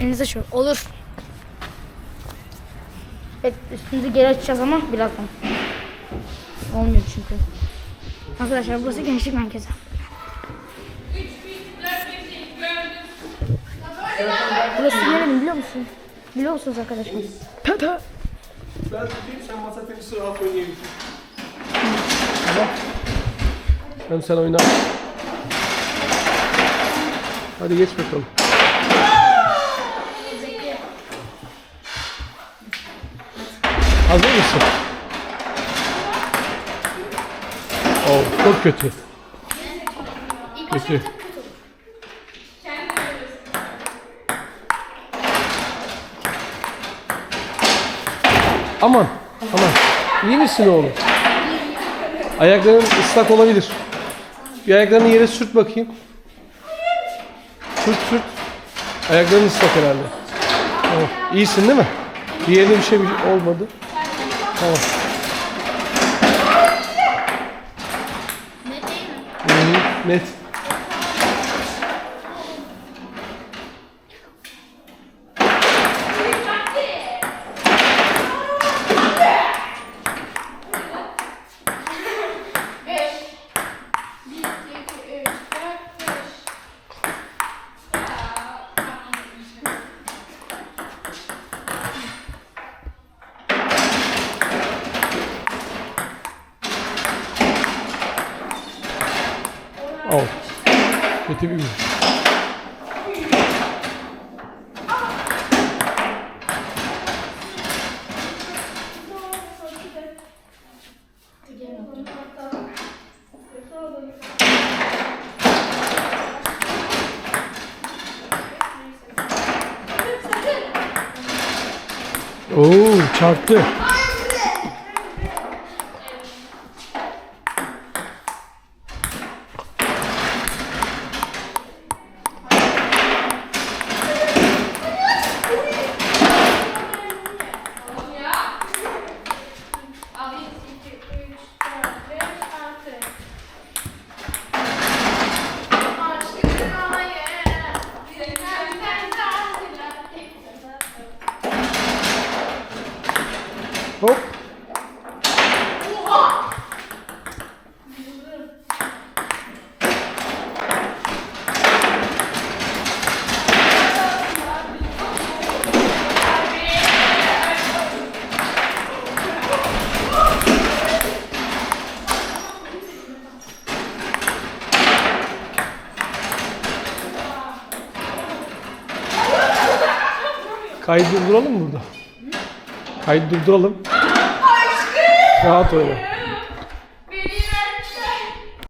Elinize şu. Olur. Evet üstünüzü geri açacağız ama birazdan. Olmuyor çünkü. Arkadaşlar burası gençlik merkezi. Burası neresi biliyor musun? Biliyor musunuz arkadaşlar? Pepe. Ben tutayım sen masa tenisi rahat oynayabilirsin. Tamam. Hem sen oyna. Hadi geç bakalım. Hazır mısın? Oh, çok kötü. Kötü. Aman, aman. İyi misin oğlum? Ayakların ıslak olabilir. Bir ayaklarını yere sürt bakayım. Sürt sürt. Ayakların ıslak herhalde. Tamam. İyisin değil mi? Bir yerine bir şey Tamam. Hı hı, net. Al. Kötü bir gün. Oo çarptı. Hop. Kaydı durduralım mı burada? Kaydı durduralım. Rahat oyna. Benim